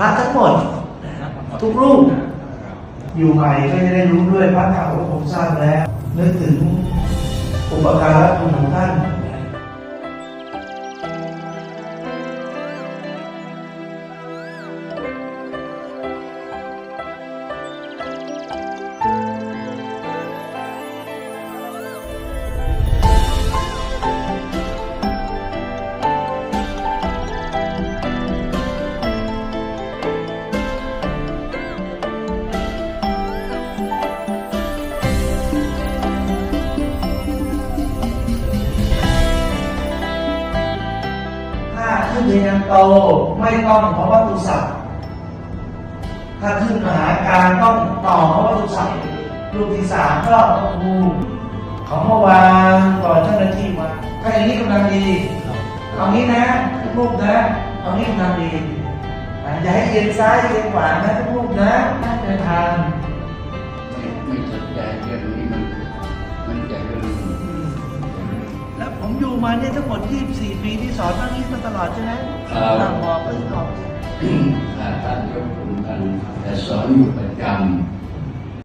ระทั้งหมดทุกรูปอยู่ใหม่ก็จะได้รู้ด้วยพระเก่าก็ผมทราบแล้วนึกถึงอุปการ ขึ้นเรียนโตไม่ต้องเพราะวัตถุศัพท์ถ้าขึ้นมหาการต้องต่อเพราะวัตถุศัพท์รูปที่สามก็ต้องดูของเมื่อวานก่อนเจ้าหน้าที่มาถ้าอย่างนี้กำลังดีเอางี้นะทุกรูปนะเอานี้กำลังดีอย่าให้เอียงซ้ายเอียงขวานะทุกรูปนะนั่งเดินทางไม่ไม่สนใจเรื่องนี้มันมันจะเรื่องแล้วผม อยู่มาเนี่ยทั้งหมด 24 ปีที่สอนเรื่องนี้มาตลอดใช่ไหมครับหมอพึ่งออกถ้าท่านยกคุณกันแต่สอนอยู่ประจ